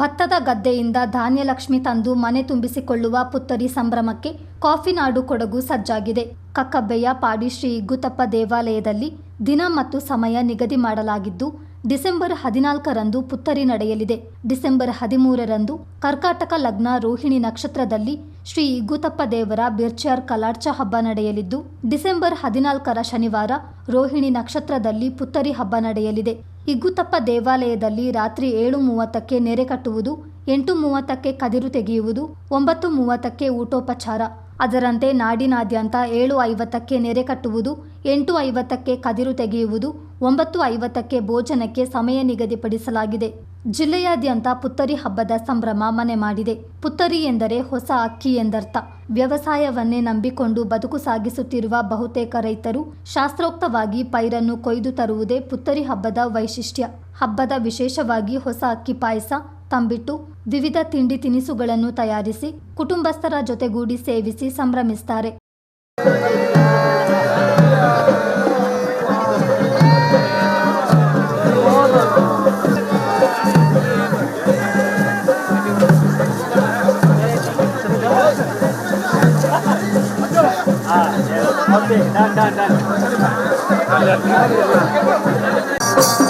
ಭತ್ತದ ಗದ್ದೆಯಿಂದ ಧಾನ್ಯಲಕ್ಷ್ಮಿ ತಂದು ಮನೆ ತುಂಬಿಸಿಕೊಳ್ಳುವ ಪುತ್ತರಿ ಸಂಭ್ರಮಕ್ಕೆ ಕಾಫಿನಾಡು ಕೊಡಗು ಸಜ್ಜಾಗಿದೆ. ಕಕ್ಕಬ್ಬೆಯ ಪಾಡಿ ಶ್ರೀ ಇಗ್ಗುತಪ್ಪ ದೇವಾಲಯದಲ್ಲಿ ದಿನ ಮತ್ತು ಸಮಯ ನಿಗದಿ ಮಾಡಲಾಗಿದ್ದು, ಡಿಸೆಂಬರ್ ಹದಿನಾಲ್ಕರಂದು ಪುತ್ತರಿ ನಡೆಯಲಿದೆ. ಡಿಸೆಂಬರ್ ಹದಿಮೂರರಂದು ಕರ್ಕಾಟಕ ಲಗ್ನ ರೋಹಿಣಿ ನಕ್ಷತ್ರದಲ್ಲಿ ಶ್ರೀ ಇಗ್ಗುತಪ್ಪ ದೇವರ ಬಿರ್ಚಾರ್ ಕಲಾಡ್ಚ ಹಬ್ಬ ನಡೆಯಲಿದ್ದು, ಡಿಸೆಂಬರ್ ಹದಿನಾಲ್ಕರ ಶನಿವಾರ ರೋಹಿಣಿ ನಕ್ಷತ್ರದಲ್ಲಿ ಪುತ್ತರಿ ಹಬ್ಬ ನಡೆಯಲಿದೆ. ಇಗ್ಗುತಪ್ಪ ದೇವಾಲಯದಲ್ಲಿ ರಾತ್ರಿ ಏಳು ಮೂವತ್ತಕ್ಕೆ ನೆರೆ ಕಟ್ಟುವುದು, ಎಂಟು ಮೂವತ್ತಕ್ಕೆ ಕದಿರು ತೆಗೆಯುವುದು, ಒಂಬತ್ತು ಮೂವತ್ತಕ್ಕೆ ಊಟೋಪಚಾರ. ಅದರಂತೆ ನಾಡಿನಾದ್ಯಂತ ಏಳು ಐವತ್ತಕ್ಕೆ ನೆರೆ ಕಟ್ಟುವುದು, ಎಂಟು ಐವತ್ತಕ್ಕೆ ಕದಿರು ತೆಗೆಯುವುದು, ಒಂಬತ್ತು ಐವತ್ತಕ್ಕೆ ಭೋಜನಕ್ಕೆ ಸಮಯ ನಿಗದಿಪಡಿಸಲಾಗಿದೆ. ಜಿಲ್ಲೆಯಾದ್ಯಂತ ಪುತ್ತರಿ ಹಬ್ಬದ ಸಂಭ್ರಮ ಮನೆ ಮಾಡಿದೆ. ಪುತ್ತರಿ ಎಂದರೆ ಹೊಸ ಅಕ್ಕಿ ಎಂದರ್ಥ. ವ್ಯವಸಾಯವನ್ನೇ ನಂಬಿಕೊಂಡು ಬದುಕು ಸಾಗಿಸುತ್ತಿರುವ ಬಹುತೇಕ ರೈತರು ಶಾಸ್ತ್ರೋಕ್ತವಾಗಿ ಪೈರನ್ನು ಕೊಯ್ದು ತರುವುದೇ ಪುತ್ತರಿ ಹಬ್ಬದ ವೈಶಿಷ್ಟ್ಯ. ಹಬ್ಬದ ವಿಶೇಷವಾಗಿ ಹೊಸ ಅಕ್ಕಿ ಪಾಯಸ, ತಂಬಿಟ್ಟು, ವಿವಿಧ ತಿಂಡಿ ತಿನಿಸುಗಳನ್ನು ತಯಾರಿಸಿ ಕುಟುಂಬಸ್ಥರ ಜೊತೆಗೂಡಿ ಸೇವಿಸಿ ಸಂಭ್ರಮಿಸ್ತಾರೆ. Okay, done, done, done.